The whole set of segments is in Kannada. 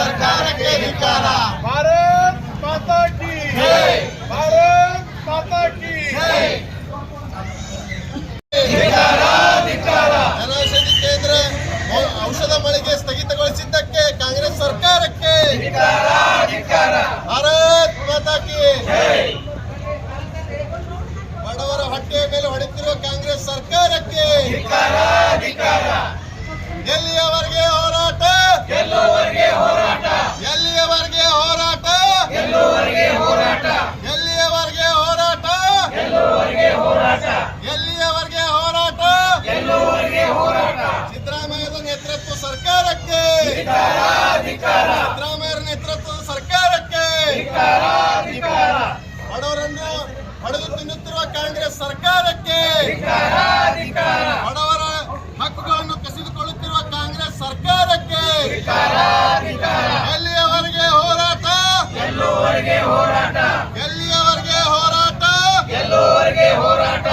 ಸರ್ಕಾರಕ್ಕೆ ಧಿಕ್ಕಾರ. ಭಾರತ್ ಮಾತಾ ಕಿ ಜೈ. ಭಾರತ್ ಮಾತಾ ಕಿ ಧಿಕ್ಕಾರ ಧಿಕ್ಕಾರ. ಜನೌಷಧಿ ಕೇಂದ್ರ ಔಷಧ ಮಳಿಗೆ ಸ್ಥಗಿತಗೊಳಿಸಿದ್ದಕ್ಕೆ ಕಾಂಗ್ರೆಸ್ ಸರ್ಕಾರಕ್ಕೆ ಭಾರತ್ ಮಾತಾ ಕಿ ಬಡವರ ಹೊಟ್ಟೆಯ ಮೇಲೆ ಹೊಡೆತಿರುವ ಕಾಂಗ್ರೆಸ್ ಸರ್ಕಾರಕ್ಕೆ ಎಲ್ಲಿಯವರೆಗೆ ಹೋರಾಟ? ಎಲ್ಲವರೆಗೆ ಹೋರಾಟ. ಎಲ್ಲಿಯವರೆಗೆ ಹೋರಾಟ? ಸಿದ್ದರಾಮಯ್ಯದ ನೇತೃತ್ವ ಸರ್ಕಾರಕ್ಕೆ. ಸಿದ್ದರಾಮಯ್ಯರ ನೇತೃತ್ವದ ಸರ್ಕಾರಕ್ಕೆ. ಬಡವರನ್ನು ಹೊಡೆದು ತಿನ್ನುತ್ತಿರುವ ಕಾಂಗ್ರೆಸ್ ಸರ್ಕಾರಕ್ಕೆ. ಬಡವರ ಹಕ್ಕುಗಳನ್ನು ಕಸಿದುಕೊಳ್ಳುತ್ತಿರುವ ಕಾಂಗ್ರೆಸ್ ಸರ್ಕಾರಕ್ಕೆ. ಎಲ್ಲಿಯವರೆಗೆ ಹೋರಾಟ? ಎಲ್ಲಿಯವರೆಗೆ ಹೋರಾಟ? ಎಲ್ಲೋವರೆಗೆ ಹೋರಾಟ?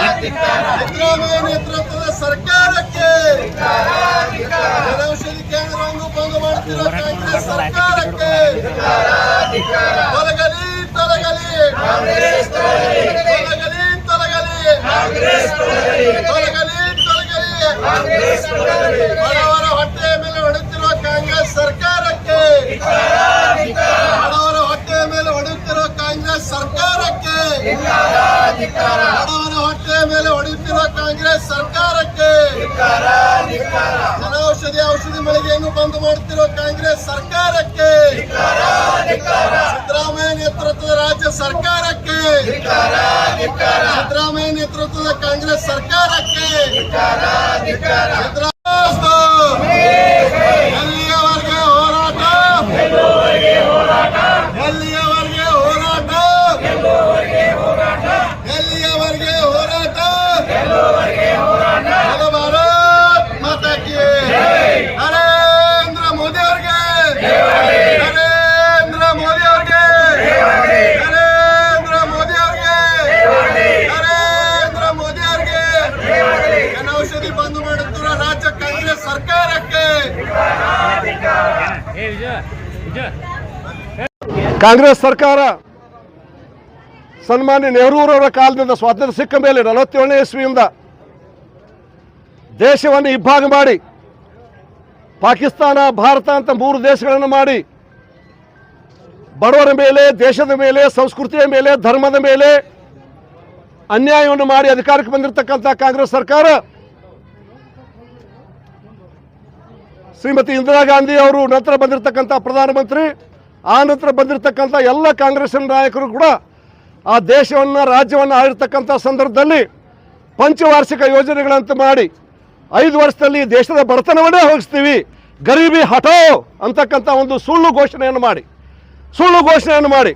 ಸಿದ್ದರಾಮಯ್ಯ ನೇತೃತ್ವದ ಸರ್ಕಾರಕ್ಕೆ ಜನೌಷಧಿ ಕೇಂದ್ರವನ್ನು ಬಂದ್ ಮಾಡುತ್ತಿರುವ ಕಾಂಗ್ರೆಸ್ ಸರ್ಕಾರಕ್ಕೆ ತೊಲಗಲಿ ತೊಲಗಲಿ. ತೊಲಗಲಿ ತೊಲಗಲಿ. ತೊಲಗಲಿ ತೊಲಗಲಿ. ಬಡವರ ಹೊಟ್ಟೆಯ ಮೇಲೆ ಹೊಡೆಯುತ್ತಿರುವ ಕಾಂಗ್ರೆಸ್ ಸರ್ಕಾರಕ್ಕೆ ಬಡವರ ಹೊಟ್ಟೆ ಮೇಲೆ ಹೊಡೆಯುತ್ತಿರುವ ಕಾಂಗ್ರೆಸ್ ಸರ್ಕಾರಕ್ಕೆ ಜನೌಷಧಿ ಔಷಧಿ ಮಳಿಗೆಯನ್ನು ಬಂದ್ ಮಾಡುತ್ತಿರುವ ಕಾಂಗ್ರೆಸ್ ಸರ್ಕಾರಕ್ಕೆ ಸಿದ್ದರಾಮಯ್ಯ ನೇತೃತ್ವದ ರಾಜ್ಯ ಸರ್ಕಾರಕ್ಕೆ ಸಿದ್ದರಾಮಯ್ಯ ನೇತೃತ್ವದ ಕಾಂಗ್ರೆಸ್ ಸರ್ಕಾರಕ್ಕೆ ಸಿದ್ದರಾಮಯ್ಯ ಎಲ್ಲಿಯವರೆಗೆ ಹೋರಾಟ ಎಲ್ಲಿಯವರೆಗೆ ಹೋರಾಟ ಎಲ್ಲಿಯವರೆಗೆ ಹೋರಾಟ ಬೋಲೋ ಭಾರತ್ ಮಾತಾ ಕಿ ನರೇಂದ್ರ ಮೋದಿ ಅವರಿಗೆ ನರೇಂದ್ರ ಮೋದಿ ಅವರಿಗೆ ನರೇಂದ್ರ ಮೋದಿ ಅವರಿಗೆ ನರೇಂದ್ರ ಮೋದಿ ಅವರಿಗೆ ಜನೌಷಧಿ ಬಂದ್ ಮಾಡುತ್ತಿರುವ ರಾಜ್ಯ ಕಾಂಗ್ರೆಸ್ ಸರ್ಕಾರಕ್ಕೆ ಕಾಂಗ್ರೆಸ್ ಸರ್ಕಾರ ಸನ್ಮಾನ್ಯ ನೆಹರೂರವರ ಕಾಲದಿಂದ ಸ್ವಾತಂತ್ರ್ಯ ಸಿಕ್ಕ ಮೇಲೆ ನಲವತ್ತೇಳನೇ ಇಸ್ವಿಯಿಂದ ದೇಶವನ್ನು ಇಬ್ಬಾಗ ಮಾಡಿ, ಪಾಕಿಸ್ತಾನ, ಭಾರತ ಅಂತ ಮೂರು ದೇಶಗಳನ್ನು ಮಾಡಿ, ಬಡವರ ಮೇಲೆ, ದೇಶದ ಮೇಲೆ, ಸಂಸ್ಕೃತಿಯ ಮೇಲೆ, ಧರ್ಮದ ಮೇಲೆ ಅನ್ಯಾಯವನ್ನು ಮಾಡಿ ಅಧಿಕಾರಕ್ಕೆ ಬಂದಿರತಕ್ಕಂಥ ಕಾಂಗ್ರೆಸ್ ಸರ್ಕಾರ ಶ್ರೀಮತಿ ಇಂದಿರಾ ಗಾಂಧಿ ಅವರು ನಂತರ ಬಂದಿರತಕ್ಕಂಥ ಪ್ರಧಾನಮಂತ್ರಿ ಆ ನಂತರ ಬಂದಿರತಕ್ಕಂಥ ಎಲ್ಲ ಕಾಂಗ್ರೆಸ್ಸಿನ ನಾಯಕರು ಕೂಡ ಆ ದೇಶವನ್ನು, ರಾಜ್ಯವನ್ನು ಆಳಿರ್ತಕ್ಕಂಥ ಸಂದರ್ಭದಲ್ಲಿ ಪಂಚವಾರ್ಷಿಕ ಯೋಜನೆಗಳಂತ ಮಾಡಿ ಐದು ವರ್ಷದಲ್ಲಿ ದೇಶದ ಬಡತನವನ್ನೇ ಹೋಗಿಸ್ತೀವಿ. ಗರೀಬಿ ಹಠೋ ಅಂತಕ್ಕಂಥ ಒಂದು ಸುಳ್ಳು ಘೋಷಣೆಯನ್ನು ಮಾಡಿ. ಸುಳ್ಳು ಘೋಷಣೆಯನ್ನು ಮಾಡಿ.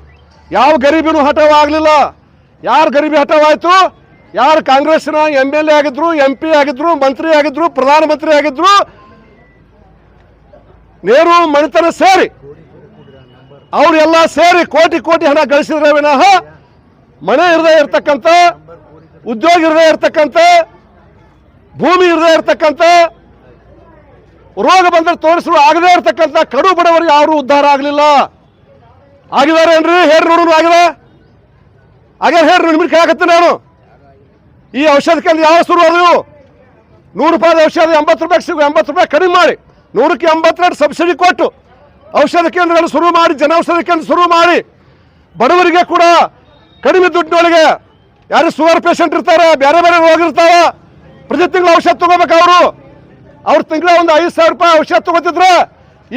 ಯಾವ ಗರೀಬಿನೂ ಹಠವಾಗಲಿಲ್ಲ ಯಾರು ಗರೀಬಿ ಹಠವಾಯಿತು? ಯಾರು ಕಾಂಗ್ರೆಸ್ನ ಎಂ ಎಲ್ ಎ ಆಗಿದ್ರು ಎಂ ಪಿ ಆಗಿದ್ರು, ಮಂತ್ರಿ ಆಗಿದ್ರು, ಪ್ರಧಾನಮಂತ್ರಿ ಆಗಿದ್ರು? ನೇರು ಮಣಿತನ ಸೇರಿ ಅವರೆಲ್ಲ ಸೇರಿ ಕೋಟಿ ಕೋಟಿ ಹಣ ಗಳಿಸಿದ್ರೆ ವಿನಃ ಮನೆ ಇರದೇ ಇರ್ತಕ್ಕಂಥ, ಉದ್ಯೋಗ ಇರದೇ ಇರ್ತಕ್ಕಂಥ, ಭೂಮಿ ಇರದೇ ಇರ್ತಕ್ಕಂಥ, ರೋಗ ಬಂದ್ರೆ ತೋರಿಸಲು ಆಗದೇ ಇರತಕ್ಕಂಥ ಕಡು ಬಡವರಿಗೆ ಯಾರು ಉದ್ಧಾರ ಆಗಲಿಲ್ಲ. ಆಗಿದ್ದಾರೆ ಏನ್ರಿ? ಹೇರ್ ನೋಡೋನು ಆಗಿದೆ ಆಗ್ಯಾರ ಹೇರ್ ನಿಮ್ಗೆ ಕೇಳಕತ್ತೆ ನಾನು. ಈ ಔಷಧಕ್ಕೆ ಯಾವ ಶುರು ಅದು ನೂರು ರೂಪಾಯಿ ಔಷಧ ಎಂಬತ್ತು ರೂಪಾಯಿ ಸಿಗು, ಎಂಬತ್ತು ರೂಪಾಯಿ ಕಡಿಮೆ ಮಾಡಿ. ನೂರಕ್ಕೆ ಎಂಬತ್ತೆರಡು ಸಬ್ಸಿಡಿ ಕೊಟ್ಟು ಔಷಧ ಕೇಂದ್ರಗಳನ್ನು ಶುರು ಮಾಡಿ, ಜನೌಷಧ ಕೇಂದ್ರ ಶುರು ಮಾಡಿ. ಬಡವರಿಗೆ ಕೂಡ ಕಡಿಮೆ ದುಡ್ಡಿನೊಳಗೆ ಯಾರು ಶುಗರ್ ಪೇಷಂಟ್ ಇರ್ತಾರೆ ಬೇರೆ ಬೇರೆ ರೋಗ ಪ್ರತಿ ತಿಂಗಳು ಔಷಧ ತಗೋಬೇಕು ಅವರು. ಅವ್ರು ತಿಂಗಳ ಒಂದು ಐದು ಸಾವಿರ ರೂಪಾಯಿ ಔಷಧ ತಗೋತಿದ್ರೆ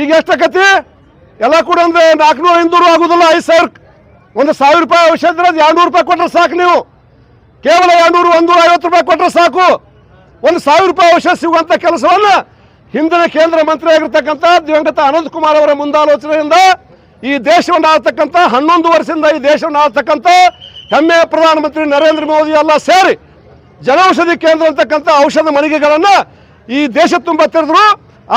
ಈಗ ಎಷ್ಟಾಕತಿ ಎಲ್ಲ ಕೂಡ ಒಂದು ನಾಲ್ಕುನೂರು, ಐನೂರು ಆಗೋದಿಲ್ಲ, ಐದು ಸಾವಿರ. ಒಂದು ಸಾವಿರ ರೂಪಾಯಿ ಔಷಧ ಇದ್ರೆ ಅದು ಎರಡು ನೂರು ರೂಪಾಯಿ ಕೊಟ್ಟರೆ ಸಾಕು ನೀವು. ಕೇವಲ ಎರಡ್ನೂರು, ಒಂದು ಐವತ್ತು ರೂಪಾಯಿ ಕೊಟ್ಟರೆ ಸಾಕು. ಒಂದು ಸಾವಿರ ರೂಪಾಯಿ ಔಷಧ ಸಿಗುವಂತ ಕೆಲಸವನ್ನ ಹಿಂದಿನ ಕೇಂದ್ರ ಮಂತ್ರಿ ಆಗಿರ್ತಕ್ಕಂಥ ದಿವಂಗತ ಅನಂತ್ ಕುಮಾರ್ ಅವರ ಮುಂದಾಲೋಚನೆಯಿಂದ ಈ ದೇಶವನ್ನು ಆಳ್ತಕ್ಕಂಥ ಹನ್ನೊಂದು ವರ್ಷದಿಂದ ಈ ದೇಶವನ್ನು ಆಳ್ತಕ್ಕಂಥ ಹೆಮ್ಮೆಯ ಪ್ರಧಾನಮಂತ್ರಿ ನರೇಂದ್ರ ಮೋದಿ ಎಲ್ಲ ಸೇರಿ ಜನೌಷಧಿ ಕೇಂದ್ರ ಅಂತಕ್ಕಂಥ ಔಷಧ ಮಳಿಗೆಗಳನ್ನು ಈ ದೇಶ ತುಂಬ ತೆರೆದ್ರು.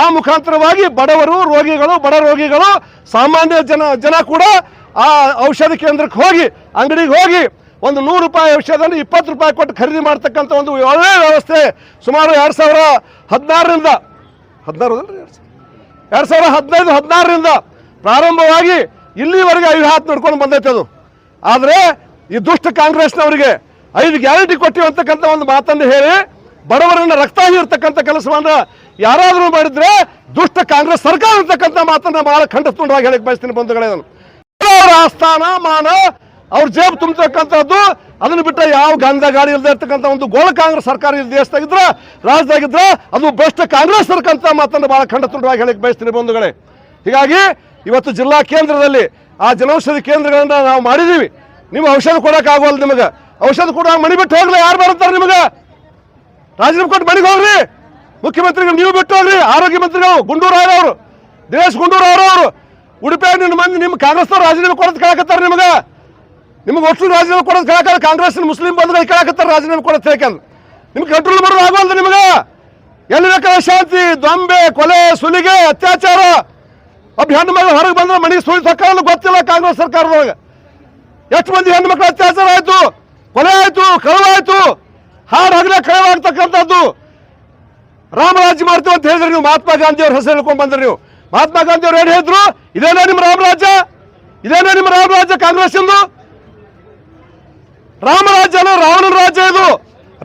ಆ ಮುಖಾಂತರವಾಗಿ ಬಡವರು, ರೋಗಿಗಳು, ಬಡ ರೋಗಿಗಳು, ಸಾಮಾನ್ಯ ಜನ ಜನ ಕೂಡ ಆ ಔಷಧಿ ಕೇಂದ್ರಕ್ಕೆ ಹೋಗಿ, ಅಂಗಡಿಗೆ ಹೋಗಿ ಒಂದು ನೂರು ರೂಪಾಯಿ ಔಷಧನ ಇಪ್ಪತ್ತು ರೂಪಾಯಿ ಕೊಟ್ಟು ಖರೀದಿ ಮಾಡ್ತಕ್ಕಂಥ ಒಂದು ಒಳ್ಳೆಯ ವ್ಯವಸ್ಥೆ ಸುಮಾರು ಎರಡು ಸಾವಿರ ಹದಿನಾರರಿಂದ ಹದಿನಾರು ಎರಡು ಸಾವಿರ ಹದಿನೈದು, ಹದಿನಾರರಿಂದ ಪ್ರಾರಂಭವಾಗಿ ಇಲ್ಲಿವರೆಗೆ ಐದು ಹಾತ್ ನಡ್ಕೊಂಡು ಬಂದೈತೆ ಅದು. ಆದರೆ ಈ ದುಷ್ಟ ಕಾಂಗ್ರೆಸ್ನವರಿಗೆ ಐದು ಗ್ಯಾರಂಟಿ ಕೊಟ್ಟಿವಿ ಅಂತಕ್ಕಂಥ ಒಂದು ಮಾತನ್ನು ಹೇಳಿ ಬಡವರನ್ನ ರಕ್ತ ಇರ್ತಕ್ಕಂಥ ಕೆಲಸವನ್ನ ಯಾರಾದರೂ ಮಾಡಿದ್ರೆ ದುಷ್ಟ ಕಾಂಗ್ರೆಸ್ ಸರ್ಕಾರ ಇರ್ತಕ್ಕಂಥ ಮಾತನ್ನ ಬಹಳ ಖಂಡಿತವಾಗಿ ಹೇಳಕ್ ಬಯಸ್ತೀನಿ ಬಂಧುಗಳೇ ನಾನು. ಆಸ್ಥಾನ, ಮಾನ ಅವ್ರ ಜೇಬು ತುಂಬತಕ್ಕಂಥದ್ದು, ಅದನ್ನು ಬಿಟ್ಟ ಯಾವ ಗಂಧ ಗಾಡಿ ಇಲ್ಲದೆ ಇರ್ತಕ್ಕಂಥ ಒಂದು ಗೋಳ ಕಾಂಗ್ರೆಸ್ ಸರ್ಕಾರ ಇಲ್ಲಿ ದೇಶದಾಗಿದ್ರೆ, ರಾಜ್ಯದಾಗಿದ್ರೆ ಅದು ಬೆಸ್ಟ್ ಕಾಂಗ್ರೆಸ್ ಸರ್ಕಾರ ಮಾತನ್ನು ಬಹಳ ಖಂಡತುಂಡವಾಗಿ ಹೇಳಕ್ಕೆ ಬಯಸ್ತೀನಿ ಬಂಧುಗಳೇ. ಹೀಗಾಗಿ ಇವತ್ತು ಜಿಲ್ಲಾ ಕೇಂದ್ರದಲ್ಲಿ ಆ ಜನೌಷಧಿ ಕೇಂದ್ರಗಳನ್ನ ನಾವು ಮಾಡಿದೀವಿ. ನಿಮ್ಮ ಔಷಧ ಕೊಡಕ್ಕೆ ಆಗೋಲ್ಲ ನಿಮಗೆ. ಔಷಧ ಕೊಡುವ ಮಣಿ ಬಿಟ್ಟು ಹೋಗ್ಲಿ, ಯಾರು ಬರುತ್ತಾರೆ ನಿಮಗೆ? ರಾಜೀನಾಮೆ ಕೊಟ್ಟು ಮನೆಗೆ ಹೋಗ್ರಿ. ಮುಖ್ಯಮಂತ್ರಿಗಳು ನೀವು ಬಿಟ್ಟು ಹೋಗ್ರಿ. ಆರೋಗ್ಯ ಮಂತ್ರಿಗಳು ಗುಂಡೂರು ದಿನೇಶ್ ಗುಂಡೂರು ಅವರು ಅವರು ಉಡುಪಿಯಾಗ ನಿಮ್ಮ ಮಂದಿ ನಿಮ್ಮ ಕಾಂಗ್ರೆಸ್ನವ್ರು ರಾಜೀನಾಮೆ ಕೊಡೋದು ಕೇಳಕತ್ತಾರೆ ನಿಮಗೆ. ನಿಮಗೆ ಒಟ್ಟು ರಾಜೀನಾಮೆ ಕೊಡೋದು ಕೇಳಕ ಕಾಂಗ್ರೆಸ್ ಮುಸ್ಲಿಂ ಬಂಧುಗಳು ಕೇಳಕತ್ತಾರೆ ರಾಜೀನಾಮೆ ಕೊಡೋದು ಯಾಕಂದ್ರೆ ನಿಮ್ಗೆ ಕಂಟ್ರೋಲ್ ಮಾಡೋದು ಆಗೋಲ್ದು ನಿಮಗೆ. ಎಲ್ಲಿ ಬೇಕಾದ್ರೆ ಶಾಂತಿ ದೊಂಬೆ ಕೊಲೆ, ಸುಲಿಗೆ, ಅತ್ಯಾಚಾರ ಒಬ್ಬ ಹೆಣ್ಣು ಮಗಳು ಹೊರಗೆ ಬಂದ್ರೆ ಮನೆಗೆ ಸುಳಿ ತಕ್ಕಲ್ಲ ಗೊತ್ತಿಲ್ಲ ಕಾಂಗ್ರೆಸ್ ಸರ್ಕಾರದೊಳಗೆ. ಎಷ್ಟು ಮಂದಿ ಹೆಣ್ಣು ಮಕ್ಕಳು ಅತ್ಯಾಚಾರ ಆಯ್ತು, ಕೊಲೆ ಆಯ್ತು, ಕಳವಾಯ್ತು, ಹಾಡು ಹಗಲೇ ಕಳವಾಗ್ತಕ್ಕಂಥದ್ದು. ರಾಮರಾಜ್ಯ ಮಾಡ್ತೀವಿ ಅಂತ ಹೇಳಿದ್ರೆ ನೀವು ಮಹಾತ್ಮ ಗಾಂಧಿ ಅವ್ರ ಹೆಸರು ಹೇಳ್ಕೊಂಡ್ ಬಂದ್ರಿ ನೀವು. ಮಹಾತ್ಮ ಗಾಂಧಿ ಅವ್ರು ಏನು ಹೇಳಿದ್ರು? ಇದೇನೇ ನಿಮ್ಮ ರಾಮರಾಜ್ಯ ಇದೇನೇ ನಿಮ್ಮ ರಾಮರಾಜ್ಯ ಕಾಂಗ್ರೆಸ್ ಇಂದು ರಾಮರಾಜ್ಯನ ರಾವಣನ ರಾಜ್ಯ ಇದು.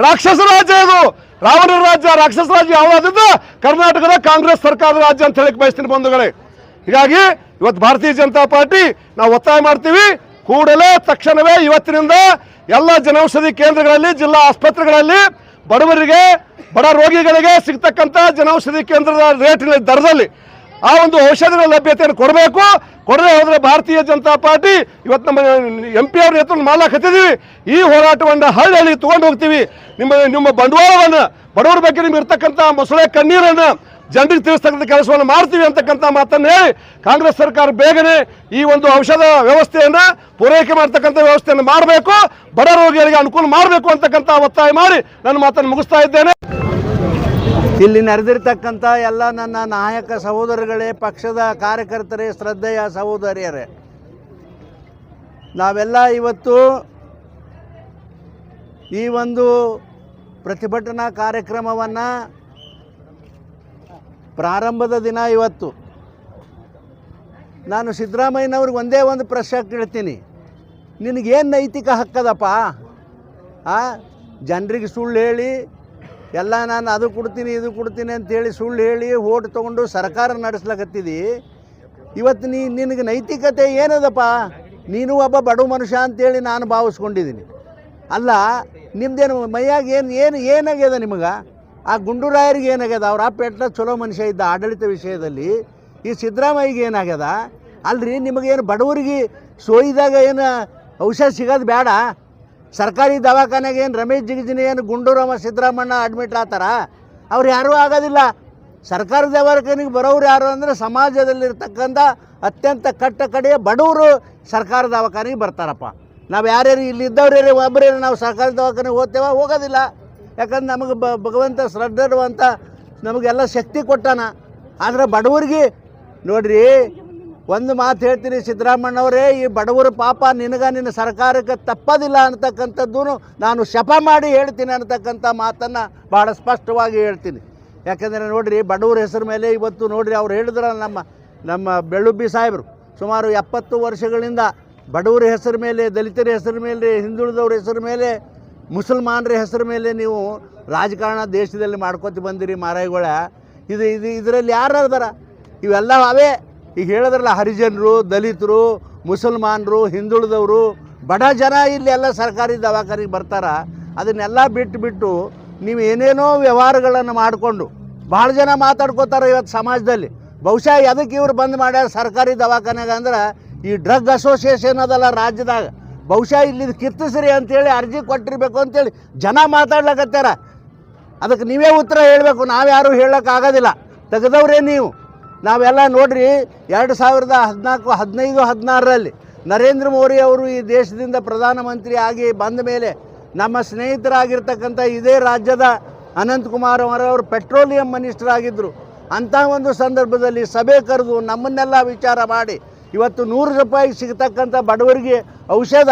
ರಾಕ್ಷಸ ರಾಜ್ಯ ಇದು. ರಾವಣನ ರಾಜ್ಯ, ರಾಕ್ಷಸ ರಾಜ್ಯ ಯಾವ್ದಾದ್ರಿಂದ? ಕರ್ನಾಟಕದ ಕಾಂಗ್ರೆಸ್ ಸರ್ಕಾರದ ರಾಜ್ಯ ಅಂತ ಹೇಳಕ್ ಬಯಸ್ತೀನಿ ಬಂಧುಗಳೇ. ಹೀಗಾಗಿ ಇವತ್ತು ಭಾರತೀಯ ಜನತಾ ಪಾರ್ಟಿ, ನಾವು ಒತ್ತಾಯ ಮಾಡ್ತೀವಿ. ಕೂಡಲೇ ತಕ್ಷಣವೇ ಇವತ್ತಿನಿಂದ ಎಲ್ಲ ಜನೌಷಧಿ ಕೇಂದ್ರಗಳಲ್ಲಿ, ಜಿಲ್ಲಾ ಆಸ್ಪತ್ರೆಗಳಲ್ಲಿ ಬಡವರಿಗೆ, ಬಡ ರೋಗಿಗಳಿಗೆ ಸಿಗ್ತಕ್ಕಂಥ ಜನೌಷಧಿ ಕೇಂದ್ರದ ರೇಟಿನ ದರದಲ್ಲಿ ಆ ಒಂದು ಔಷಧಗಳ ಲಭ್ಯತೆಯನ್ನು ಕೊಡಬೇಕು. ಕೊಡದೆ ಹೋದ್ರೆ ಭಾರತೀಯ ಜನತಾ ಪಾರ್ಟಿ, ಇವತ್ತು ನಮ್ಮ ಎಂ ಪಿ ಅವ್ರ ನೇತೃತ್ವ ಮಾಡ್ಲಾಕತ್ತಿದ್ದೀವಿ ಈ ಹೋರಾಟವನ್ನು ಹಳ್ಳಿ ಹಳ್ಳಿ ತಗೊಂಡು ಹೋಗ್ತೀವಿ. ನಿಮ್ಮ ನಿಮ್ಮ ಬಂಡವಾಳವನ್ನು, ಬಡವರ ಬಗ್ಗೆ ನಿಮ್ಗೆ ಇರ್ತಕ್ಕಂಥ ಮೊಸಳೆ ಕಣ್ಣೀರನ್ನು ಜನರಿಗೆ ತಿಳಿಸ್ತಕ್ಕಂಥ ಕೆಲಸವನ್ನು ಮಾಡ್ತೀವಿ ಅಂತಕ್ಕಂಥ ಮಾತನ್ನು ಹೇಳಿ, ಕಾಂಗ್ರೆಸ್ ಸರ್ಕಾರ ಬೇಗನೆ ಈ ಒಂದು ಔಷಧ ವ್ಯವಸ್ಥೆಯನ್ನು ಪೂರೈಕೆ ಮಾಡ್ತಕ್ಕಂಥ ವ್ಯವಸ್ಥೆಯನ್ನು ಮಾಡಬೇಕು, ಬಡ ರೋಗಿಗಳಿಗೆ ಅನುಕೂಲ ಮಾಡಬೇಕು ಅಂತಕ್ಕಂಥ ಒತ್ತಾಯ ಮಾಡಿ, ನನ್ನ ಮಾತನ್ನು ಮುಗಿಸ್ತಾ ಇದ್ದೇನೆ. ಇಲ್ಲಿ ನಡೆದಿರ್ತಕ್ಕಂಥ ಎಲ್ಲ ನನ್ನ ನಾಯಕ ಸಹೋದರಗಳೇ ಪಕ್ಷದ ಕಾರ್ಯಕರ್ತರೇ, ಶ್ರದ್ಧೆಯ ಸಹೋದರಿಯರೇ. ನಾವೆಲ್ಲ ಇವತ್ತು ಈ ಒಂದು ಪ್ರತಿಭಟನಾ ಕಾರ್ಯಕ್ರಮವನ್ನು ಪ್ರಾರಂಭದ ದಿನ ಇವತ್ತು. ನಾನು ಸಿದ್ದರಾಮಯ್ಯನವ್ರಿಗೆ ಒಂದೇ ಒಂದು ಪ್ರಶ್ನೆ ಕೇಳ್ತೀನಿ. ನಿನಗೇನು ನೈತಿಕ ಹಕ್ಕದಪ್ಪ? ಆ? ಜನರಿಗೆ ಸುಳ್ಳು ಹೇಳಿ ಎಲ್ಲ ನಾನು ಅದು ಕೊಡ್ತೀನಿ, ಇದು ಕೊಡ್ತೀನಿ ಅಂತೇಳಿ ಸುಳ್ಳು ಹೇಳಿ ಓಟ್ ತೊಗೊಂಡು ಸರ್ಕಾರ ನಡೆಸ್ಲಕತ್ತಿದಿ. ಇವತ್ತು ನೀ, ನಿನಗೆ ನೈತಿಕತೆ ಏನದಪ್ಪ? ನೀನು ಒಬ್ಬ ಬಡವ ಮನುಷ್ಯ ಅಂತೇಳಿ ನಾನು ಭಾವಿಸ್ಕೊಂಡಿದ್ದೀನಿ. ಅಲ್ಲ, ನಿಮ್ದೇನು ಮೈಯಾಗ ಏನು ಏನು, ಏನಾಗ್ಯದ ನಿಮಗೆ? ಆ ಗುಂಡೂರಾಯರಿಗೆ ಏನಾಗ್ಯದ? ಅವ್ರ ಅಪ್ಪ ಚಲೋ ಮನುಷ್ಯ ಇದ್ದ ಆಡಳಿತ ವಿಷಯದಲ್ಲಿ ಈ ಸಿದ್ದರಾಮಯ್ಯಗೆ ಏನಾಗ್ಯದ? ಅಲ್ರಿ, ನಿಮಗೇನು ಬಡವರಿಗೆ ಸೋಯಿದಾಗ ಏನು ಔಷಧ ಸಿಗೋದು ಬೇಡ? ಸರ್ಕಾರಿ ದವಾಖಾನೆಗೆ ಏನು ರಮೇಶ್ ಜಿಗಜಿನಿ ಏನು ಗುಂಡೂರಮ್ಮ ಸಿದ್ದರಾಮಣ್ಣ ಅಡ್ಮಿಟ್ ಆತಾರ? ಅವ್ರು ಯಾರೂ ಆಗೋದಿಲ್ಲ. ಸರ್ಕಾರಿ ದವಾಖಾನೆಗೆ ಬರೋರು ಯಾರು ಅಂದರೆ ಸಮಾಜದಲ್ಲಿರ್ತಕ್ಕಂಥ ಅತ್ಯಂತ ಕಟ್ಟ ಕಡೆಯ ಬಡವರು ಸರ್ಕಾರ ದವಾಖಾನೆಗೆ ಬರ್ತಾರಪ್ಪ. ನಾವು ಯಾರ್ಯಾರು ಇಲ್ಲಿ ಇದ್ದವ್ರೇ ಒಬ್ಬರೇ ನಾವು ಸರ್ಕಾರಿ ದವಾಖಾನೆಗೆ ಹೋಗ್ತೇವ, ಹೋಗೋದಿಲ್ಲ. ಯಾಕಂದ್ರೆ ನಮಗೆ ಬ ಭಗವಂತ ಶ್ರದ್ಧರುವಂಥ ನಮಗೆಲ್ಲ ಶಕ್ತಿ ಕೊಟ್ಟಾನ. ಆದರೆ ಬಡವರಿಗೆ ನೋಡ್ರಿ ಒಂದು ಮಾತು ಹೇಳ್ತೀನಿ ಸಿದ್ದರಾಮಣ್ಣವರೇ ಈ ಬಡವರ ಪಾಪ ನಿನಗ ನಿನ್ನ ಸರ್ಕಾರಕ್ಕೆ ತಪ್ಪದಿಲ್ಲ ಅಂತಕ್ಕಂಥದ್ದು ನಾನು ಶಪ ಮಾಡಿ ಹೇಳ್ತೀನಿ ಅಂತಕ್ಕಂಥ ಮಾತನ್ನು ಭಾಳ ಸ್ಪಷ್ಟವಾಗಿ ಹೇಳ್ತೀನಿ. ಯಾಕೆಂದರೆ ನೋಡಿರಿ, ಬಡವ್ರ ಹೆಸರು ಮೇಲೆ ಇವತ್ತು ನೋಡಿರಿ ಅವ್ರು ಹೇಳಿದ್ರ ನಮ್ಮ ನಮ್ಮ ಬೆಳ್ಳುಬ್ಬಿ ಸಾಹೇಬರು, ಸುಮಾರು ಎಪ್ಪತ್ತು ವರ್ಷಗಳಿಂದ ಬಡವರ ಹೆಸರು ಮೇಲೆ, ದಲಿತರ ಹೆಸರು ಮೇಲೆ, ಹಿಂದುಳಿದವ್ರ ಹೆಸರು ಮೇಲೆ, ಮುಸಲ್ಮಾನರ ಹೆಸರು ಮೇಲೆ ನೀವು ರಾಜಕಾರಣ ದೇಶದಲ್ಲಿ ಮಾಡ್ಕೊತ ಬಂದಿರಿ ಮಾರಾಯಿಗಳ. ಇದು ಇದು, ಇದರಲ್ಲಿ ಯಾರು ಇದಾರ ಇವೆಲ್ಲ ಅವೇ ಈಗ ಹೇಳಿದ್ರಲ್ಲ ಹರಿಜನರು, ದಲಿತರು, ಮುಸಲ್ಮಾನರು, ಹಿಂದುಳಿದವರು, ಬಡ ಜನ ಇಲ್ಲಿ ಎಲ್ಲ ಸರ್ಕಾರಿ ದವಾಖಾನೆಗೆ ಬರ್ತಾರ. ಅದನ್ನೆಲ್ಲ ಬಿಟ್ಟು ಬಿಟ್ಟು ನೀವು ಏನೇನೋ ವ್ಯವಹಾರಗಳನ್ನು ಮಾಡಿಕೊಂಡು ಭಾಳ ಜನ ಮಾತಾಡ್ಕೋತಾರೆ ಇವತ್ತು ಸಮಾಜದಲ್ಲಿ. ಬಹುಶಃ ಎದಕ್ಕೆ ಇವ್ರು ಬಂದ್ ಮಾಡ್ಯಾರ ಸರ್ಕಾರಿ ದವಾಖಾನೆಗೆ ಅಂದ್ರೆ, ಈ ಡ್ರಗ್ ಅಸೋಸಿಯೇಷನ್ ಅದಲ್ಲ ರಾಜ್ಯದಾಗ. ಬಹುಶಃ ಇಲ್ಲಿ ಕಿತ್ತಿಸ್ರಿ ಅಂತೇಳಿ ಅರ್ಜಿ ಕೊಟ್ಟಿರ್ಬೇಕು ಅಂತೇಳಿ ಜನ ಮಾತಾಡ್ಲಕತ್ತಾರ ಅದಕ್ಕೆ ನೀವೇ ಉತ್ತರ ಹೇಳಬೇಕು, ನಾವ್ಯಾರು ಹೇಳೋಕ್ಕಾಗೋದಿಲ್ಲ. ತೆಗೆದವ್ರೇ ನೀವು. ನಾವೆಲ್ಲ ನೋಡ್ರಿ ಎರಡು ಸಾವಿರದ ಹದಿನಾಲ್ಕು, ಹದಿನೈದು, ಹದಿನಾರರಲ್ಲಿ ನರೇಂದ್ರ ಮೋದಿ ಅವರು ಈ ದೇಶದಿಂದ ಪ್ರಧಾನಮಂತ್ರಿ ಆಗಿ ಬಂದ ಮೇಲೆ ನಮ್ಮ ಸ್ನೇಹಿತರಾಗಿರ್ತಕ್ಕಂಥ ಇದೇ ರಾಜ್ಯದ ಅನಂತಕುಮಾರ್ ಅವರವರು ಪೆಟ್ರೋಲಿಯಂ ಮಿನಿಸ್ಟರ್ ಆಗಿದ್ದರು ಅಂಥ ಒಂದು ಸಂದರ್ಭದಲ್ಲಿ ಸಭೆ ಕರೆದು ನಮ್ಮನ್ನೆಲ್ಲ ವಿಚಾರ ಮಾಡಿ ಇವತ್ತು ನೂರು ರೂಪಾಯಿಗೆ ಸಿಗತಕ್ಕಂಥ ಬಡವರಿಗೆ ಔಷಧ,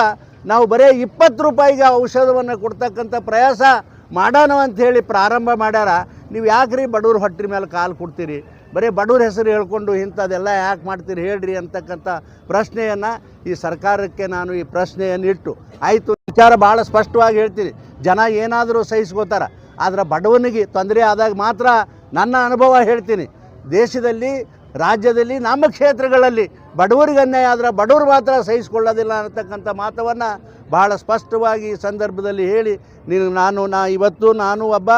ನಾವು ಬರೀ ಇಪ್ಪತ್ತು ರೂಪಾಯಿಗೆ ಔಷಧವನ್ನು ಕೊಡ್ತಕ್ಕಂಥ ಪ್ರಯಾಸ ಮಾಡೋಣ ಹೇಳಿ ಪ್ರಾರಂಭ ಮಾಡ್ಯಾರ. ನೀವು ಯಾಕ್ರಿ ಬಡವ್ರ ಹೊಟ್ಟೆ ಮೇಲೆ ಕಾಲು ಕೊಡ್ತೀರಿ? ಬರೀ ಬಡವ್ರ ಹೆಸರು ಹೇಳ್ಕೊಂಡು ಇಂಥದ್ದೆಲ್ಲ ಯಾಕೆ ಮಾಡ್ತೀರಿ ಹೇಳ್ರಿ ಅಂತಕ್ಕಂಥ ಪ್ರಶ್ನೆಯನ್ನು ಈ ಸರ್ಕಾರಕ್ಕೆ ನಾನು ಈ ಪ್ರಶ್ನೆಯನ್ನು ಇಟ್ಟು ಆಯಿತು, ವಿಚಾರ ಭಾಳ ಸ್ಪಷ್ಟವಾಗಿ ಹೇಳ್ತೀನಿ. ಜನ ಏನಾದರೂ ಸಹಿಸ್ಕೋತಾರೆ, ಆದರೆ ಬಡವನಿಗೆ ತೊಂದರೆ ಆದಾಗ ಮಾತ್ರ ನನ್ನ ಅನುಭವ ಹೇಳ್ತೀನಿ. ದೇಶದಲ್ಲಿ, ರಾಜ್ಯದಲ್ಲಿ, ನಮ್ಮ ಕ್ಷೇತ್ರಗಳಲ್ಲಿ ಬಡವರಿಗೆ ಅನ್ಯಾಯ ಆದರೆ ಬಡವರು ಮಾತ್ರ ಸಹಿಸ್ಕೊಳ್ಳೋದಿಲ್ಲ ಅನ್ನತಕ್ಕಂಥ ಮಾತವನ್ನು ಬಹಳ ಸ್ಪಷ್ಟವಾಗಿ ಈ ಸಂದರ್ಭದಲ್ಲಿ ಹೇಳಿ, ನೀನು ನಾನು, ನಾ ಇವತ್ತು, ನಾನು ಒಬ್ಬ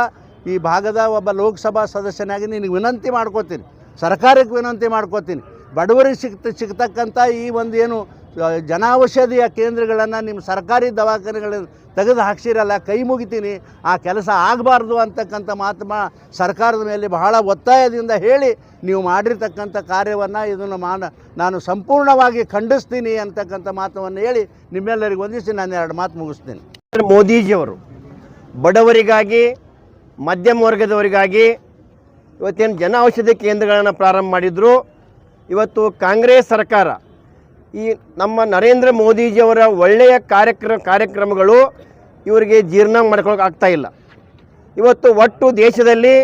ಈ ಭಾಗದ ಒಬ್ಬ ಲೋಕಸಭಾ ಸದಸ್ಯನಾಗಿ ನಿನಗೆ ವಿನಂತಿ ಮಾಡ್ಕೋತೀನಿ, ಸರ್ಕಾರಕ್ಕೆ ವಿನಂತಿ ಮಾಡ್ಕೋತೀನಿ. ಬಡವರಿಗೆ ಸಿಗ್ತ ಸಿಗ್ತಕ್ಕಂಥ ಈ ಒಂದು ಏನು ಜನೌಷಧಿಯ ಕೇಂದ್ರಗಳನ್ನು ನಿಮ್ಮ ಸರ್ಕಾರಿ ದವಾಖಾನೆಗಳನ್ನು ತೆಗೆದು ಹಾಕ್ಸಿರಲ್ಲ ಕೈ ಮುಗಿತೀನಿ, ಆ ಕೆಲಸ ಆಗಬಾರ್ದು ಅಂತಕ್ಕಂಥ ಮಾತು ಮಾ, ಸರ್ಕಾರದ ಮೇಲೆ ಬಹಳ ಒತ್ತಾಯದಿಂದ ಹೇಳಿ ನೀವು ಮಾಡಿರ್ತಕ್ಕಂಥ ಕಾರ್ಯವನ್ನು ಇದನ್ನು ಮಾನ ನಾನು ಸಂಪೂರ್ಣವಾಗಿ ಖಂಡಿಸ್ತೀನಿ ಅಂತಕ್ಕಂಥ ಮಾತನ್ನು ಹೇಳಿ ನಿಮ್ಮೆಲ್ಲರಿಗೂ ಒಂದಿಸಿ ನಾನು ಎರಡು ಮಾತು ಮುಗಿಸ್ತೀನಿ. ಮೋದಿಜಿಯವರು ಬಡವರಿಗಾಗಿ ಮಧ್ಯಮ ವರ್ಗದವರಿಗಾಗಿ ಇವತ್ತೇನು ಜನ ಔಷಧಿ ಕೇಂದ್ರಗಳನ್ನು ಪ್ರಾರಂಭ ಮಾಡಿದರು. ಇವತ್ತು ಕಾಂಗ್ರೆಸ್ ಸರ್ಕಾರ ಈ ನಮ್ಮ ನರೇಂದ್ರ ಮೋದಿಜಿಯವರ ಒಳ್ಳೆಯ ಕಾರ್ಯಕ್ರಮ, ಕಾರ್ಯಕ್ರಮಗಳು ಇವರಿಗೆ ಜೀರ್ಣ ಮಾಡ್ಕೊಳಕ್ಕೆ ಆಗ್ತಾ ಇಲ್ಲ. ಇವತ್ತು ಒಟ್ಟು ದೇಶದಲ್ಲಿ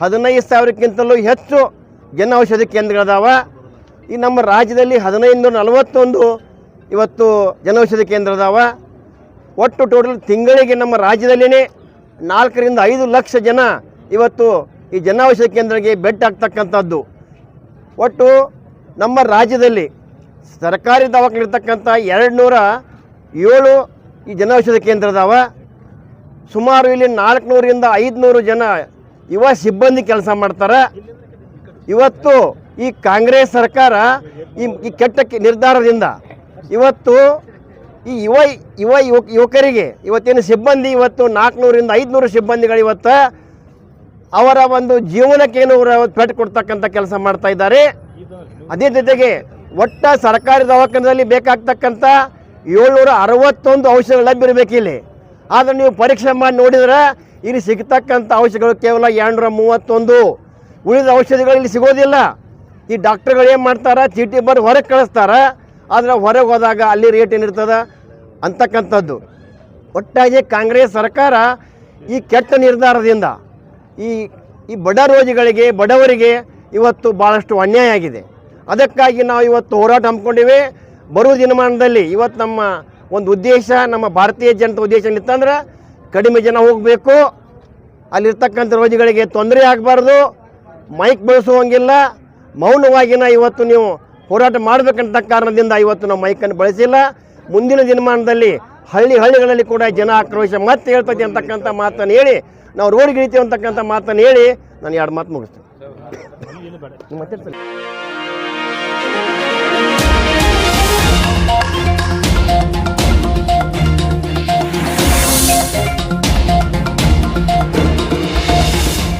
ಹದಿನೈದು ಸಾವಿರಕ್ಕಿಂತಲೂ ಹೆಚ್ಚು ಜನ ಔಷಧಿ ಕೇಂದ್ರಗಳದಾವ. ಈ ನಮ್ಮ ರಾಜ್ಯದಲ್ಲಿ ಹದಿನೈದು ನಲವತ್ತೊಂದು ಇವತ್ತು ಜನೌಷಧಿ ಕೇಂದ್ರ ಅದಾವ ಒಟ್ಟು ಟೋಟಲ್ ತಿಂಗಳಿಗೆ ನಮ್ಮ ರಾಜ್ಯದಲ್ಲಿನೇ ನಾಲ್ಕರಿಂದ ಐದು ಲಕ್ಷ ಜನ ಇವತ್ತು ಈ ಜನೌಷಧಿ ಕೇಂದ್ರಕ್ಕೆ ಬೆಟ್ ಆಗ್ತಕ್ಕಂಥದ್ದು. ಒಟ್ಟು ನಮ್ಮ ರಾಜ್ಯದಲ್ಲಿ ಸರ್ಕಾರಿ ದವಾಖಾನಿರ್ತಕ್ಕಂಥ ಎರಡು ನೂರ ಏಳು ಈ ಜನೌಷಧಿ ಕೇಂದ್ರ ಅದಾವ ಸುಮಾರು ಇಲ್ಲಿ ನಾಲ್ಕುನೂರಿಂದ ಐದುನೂರು ಜನ ಯುವ ಸಿಬ್ಬಂದಿ ಕೆಲಸ ಮಾಡ್ತಾರೆ. ಇವತ್ತು ಈ ಕಾಂಗ್ರೆಸ್ ಸರ್ಕಾರ ಈ ಕೆಟ್ಟ ನಿರ್ಧಾರದಿಂದ ಇವತ್ತು ಈ ಯುವ ಯುವ ಯುವಕ, ಯುವಕರಿಗೆ ಇವತ್ತಿನ ಸಿಬ್ಬಂದಿ ಇವತ್ತು ನಾಲ್ಕುನೂರಿಂದ ಐದುನೂರು ಸಿಬ್ಬಂದಿಗಳು ಇವತ್ತು ಅವರ ಒಂದು ಜೀವನಕ್ಕೇನು ಪೆಟ್ಟು ಕೊಡ್ತಕ್ಕಂಥ ಕೆಲಸ ಮಾಡ್ತಾ ಇದ್ದಾರೆ. ಅದೇ ಜೊತೆಗೆ ಒಟ್ಟ ಸರ್ಕಾರಿ ದವಾಖಾನದಲ್ಲಿ ಬೇಕಾಗ್ತಕ್ಕಂಥ ಏಳ್ನೂರ ಅರವತ್ತೊಂದು ಔಷಧಗಳು ಲಭ್ಯವಿರಬೇಕು ಇಲ್ಲಿ. ಆದರೆ ನೀವು ಪರೀಕ್ಷೆ ಮಾಡಿ ನೋಡಿದ್ರೆ ಇಲ್ಲಿ ಸಿಗ್ತಕ್ಕಂಥ ಔಷಧಗಳು ಕೇವಲ ಎರಡುನೂರ ಮೂವತ್ತೊಂದು ಉಳಿದ ಔಷಧಿಗಳು ಇಲ್ಲಿ ಸಿಗೋದಿಲ್ಲ. ಈ ಡಾಕ್ಟರ್ಗಳು ಏನು ಮಾಡ್ತಾರೆ? ಚೀಟಿ ಬರ್ ಹೊರಗೆ ಕಳಿಸ್ತಾರೆ. ಆದರೆ ಹೊರಗೆ ಹೋದಾಗ ಅಲ್ಲಿ ರೇಟ್ ಏನಿರ್ತದೆ? ಅಂತಕ್ಕಂಥದ್ದು. ಒಟ್ಟಾಗಿ ಕಾಂಗ್ರೆಸ್ ಸರ್ಕಾರ ಈ ಕೆಟ್ಟ ನಿರ್ಧಾರದಿಂದ ಈ ಈ ಬಡ ರೋಗಿಗಳಿಗೆ, ಬಡವರಿಗೆ ಇವತ್ತು ಭಾಳಷ್ಟು ಅನ್ಯಾಯ ಆಗಿದೆ. ಅದಕ್ಕಾಗಿ ನಾವು ಇವತ್ತು ಹೋರಾಟ ಹಮ್ಮಿಕೊಂಡಿವಿ. ಬರುವ ದಿನಮಾನದಲ್ಲಿ ಇವತ್ತು ನಮ್ಮ ಒಂದು ಉದ್ದೇಶ, ನಮ್ಮ ಭಾರತೀಯ ಜನತಾ ಉದ್ದೇಶ ಏನಿತ್ತಂದ್ರೆ ಕಡಿಮೆ ಜನ ಹೋಗಬೇಕು. ಅಲ್ಲಿರ್ತಕ್ಕಂಥ ರೋಗಿಗಳಿಗೆ ತೊಂದರೆ ಆಗಬಾರ್ದು. ಮೈಕ್ ಬಳಸುವಂಗಿಲ್ಲ. ಮೌನವಾಗಿನ ಇವತ್ತು ನೀವು ಹೋರಾಟ ಮಾಡಬೇಕಂತ ಕಾರಣದಿಂದ ಇವತ್ತು ನಾವು ಮೈಕನ್ನು ಬಳಸಿಲ್ಲ. ಮುಂದಿನ ದಿನಮಾನದಲ್ಲಿ ಹಳ್ಳಿ ಹಳ್ಳಿಗಳಲ್ಲಿ ಕೂಡ ಜನ ಆಕ್ರೋಶ ಮತ್ತೆ ಹೇಳ್ತದೆ ಅಂತಕ್ಕಂಥ ಮಾತನ್ನು ಹೇಳಿ ನಾವು ರೋಡ್ಗಿಳಿತೀವಿ ಅಂತಕ್ಕಂಥ ಮಾತನ್ನು ಹೇಳಿ ನಾನು ಎರಡು ಮಾತು ಮುಗಿಸ್ತೇನೆ.